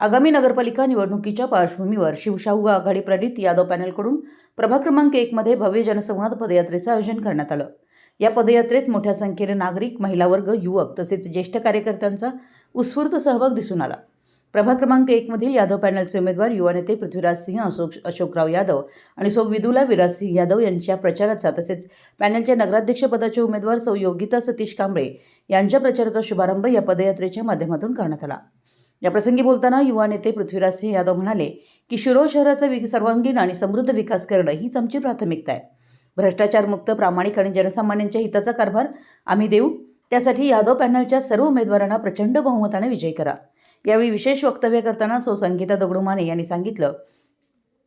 आगामी नगरपालिका निवडणुकीच्या पार्श्वभूमीवर शिवशाहू आघाडी प्रणित यादव पॅनलकडून प्रभाग क्रमांक एकमध्ये भव्य जनसंवाद पदयात्रेचं आयोजन करण्यात आलं. या पदयात्रेत मोठ्या संख्येने नागरिक महिला वर्ग युवक तसेच ज्येष्ठ कार्यकर्त्यांचा उत्स्फूर्त सहभाग दिसून आला. प्रभाग क्रमांक एकमधील यादव पॅनलचे उमेदवार युवा नेते पृथ्वीराज सिंह अशोक अशोकराव यादव आणि सौ विदुला विराज सिंह यादव यांच्या प्रचाराचा तसेच पॅनलच्या नगराध्यक्षपदाचे उमेदवार सौ योगिता सतीश कांबळे यांच्या प्रचाराचा शुभारंभ या पदयात्रेच्या माध्यमातून करण्यात आला. याप्रसंगी बोलताना युवा नेते पृथ्वीराज सिंह यादव म्हणाले की शिरोळ शहराचा वि सर्वांगीण आणि समृद्ध विकास करणं हीच आमची प्राथमिकता आहे. भ्रष्टाचारमुक्त प्रामाणिक आणि जनसामान्यांच्या हिताचा कारभार आम्ही देऊ. त्यासाठी यादव पॅनलच्या सर्व उमेदवारांना प्रचंड बहुमताने विजय करा. यावेळी विशेष वक्तव्य करताना सो संगीता दगडू माने यांनी सांगितलं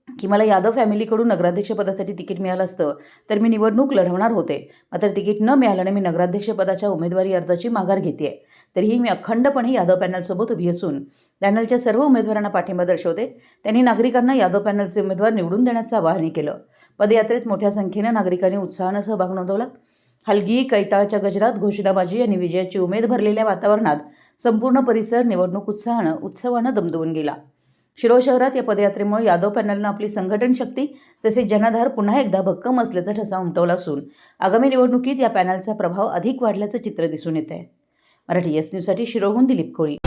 की मला यादव फॅमिलीकडून नगराध्यक्षपदासाठी तिकीट मिळालं असतं तर मी निवडणूक लढवणार होते. मात्र तिकीट न मिळाल्याने मी नगराध्यक्षपदाच्या उमेदवारी अर्जाची माघार घेते तरीही मी अखंडपणे यादव पॅनलसोबत उभी असून पॅनलच्या सर्व उमेदवारांना पाठिंबा दर्शवते. त्यांनी नागरिकांना यादव पॅनलचे उमेदवार निवडून देण्याचं आवाहन केलं. पदयात्रेत मोठ्या संख्येनं नागरिकांनी उत्साहानं सहभाग नोंदवला. हलगी कैताळच्या गजरात घोषणाबाजी आणि विजयाची उमेद भरलेल्या वातावरणात संपूर्ण परिसर निवडणूक उत्साहानं उत्सवानं दमदमून गेला. शिरोळ शहरात या पदयात्रेमुळे यादव पॅनलनं आपली संघटन शक्ती तसेच जनाधार पुन्हा एकदा भक्कम असल्याचा ठसा उमटवला असून आगामी निवडणुकीत या पॅनलचा प्रभाव अधिक वाढल्याचं चित्र दिसून येत आहे मराठी एस न्यूजसाठी शिरोहून दिलीप कोळी.